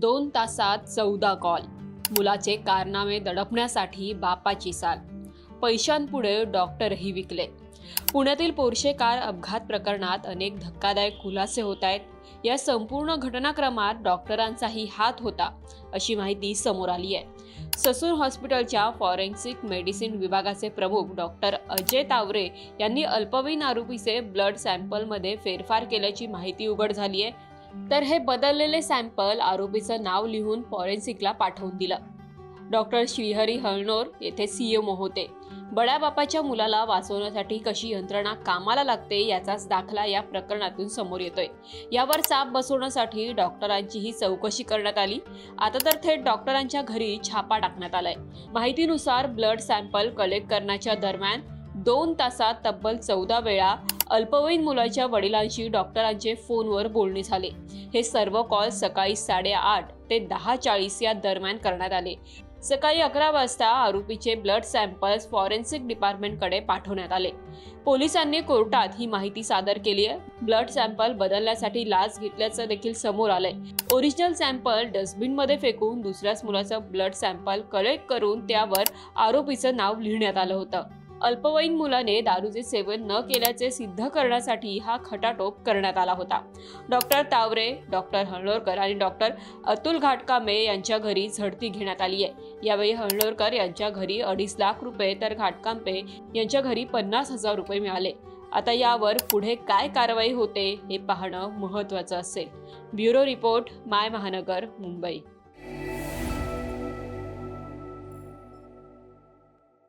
दोन तासात चौदा कॉल. मुलाचे कारनामे दडपण्यासाठी बापाची साल. पैशांपुढे डॉक्टरही विकले. पुण्यातील पोर्शे कार अपघात प्रकरणात अनेक धक्कादायक खुलासे होत आहेत. या संपूर्ण घटनाक्रमात डॉक्टरांचाही हात होता अशी माहिती समोर आली आहे. ससून हॉस्पिटलच्या फॉरेन्सिक मेडिसिन विभागाचे प्रमुख डॉक्टर अजय तावरे यांनी अल्पवयीन आरोपीचे ब्लड सॅम्पलमध्ये फेरफार केल्याची माहिती उघड झाली आहे. तर हे बदललेले सॅम्पल आरोपीचं नाव लिहून फॉरेन्सिकला पाठवून दिलं. डॉक्टर श्रीहरी हळनोर येथे सीएमओ होते. बड्या बापाच्या मुलाला वाचवण्यासाठी कशी यंत्रणा कामाला लागते याचाच दाखला या प्रकरणातून समोर येतोय. यावर चाप बसवण्यासाठी डॉक्टरांचीही चौकशी करण्यात आली. आता तर थेट डॉक्टरांच्या घरी छापा टाकण्यात आलाय. माहितीनुसार ब्लड सॅम्पल कलेक्ट करण्याच्या दरम्यान दोन तासात तब्बल चौदा वेळा अल्पवयीन मुलाच्या वडिलांशी डॉक्टरांचे फोनवर बोलणे झाले. हे सर्व कॉल सकाळी साडेआठ ते दहा चाळीस या दरम्यान करण्यात आले. सकाळी अकरा वाजता आरोपीचे ब्लड सॅम्पल्स फॉरेन्सिक डिपार्टमेंटकडे पाठवण्यात आले. पोलिसांनी कोर्टात ही माहिती सादर केली आहे. ब्लड सॅम्पल बदलण्यासाठी लाच घेतल्याचं देखील समोर आलंय. ओरिजिनल सॅम्पल डस्टबिनमध्ये फेकून दुसऱ्याच मुलाचं ब्लड सॅम्पल कलेक्ट करून त्यावर आरोपीचं नाव लिहिण्यात आलं होतं. अल्पवयीन मुलाने दारूचे सेवन न केल्याचे सिद्ध करण्यासाठी हा खटाटोप करण्यात आला होता. डॉक्टर तावरे डॉक्टर हळणोरकर आणि डॉक्टर अतुल घाटकामे यांच्या घरी झडती घेण्यात आली आहे. यावेळी हळणोरकर यांच्या घरी अडीच लाख रुपये तर घाटकांपे यांच्या घरी पन्नास हजार रुपये मिळाले. आता यावर पुढे काय कारवाई होते हे पाहणं महत्त्वाचं असेल. ब्युरो रिपोर्ट माय महानगर मुंबई.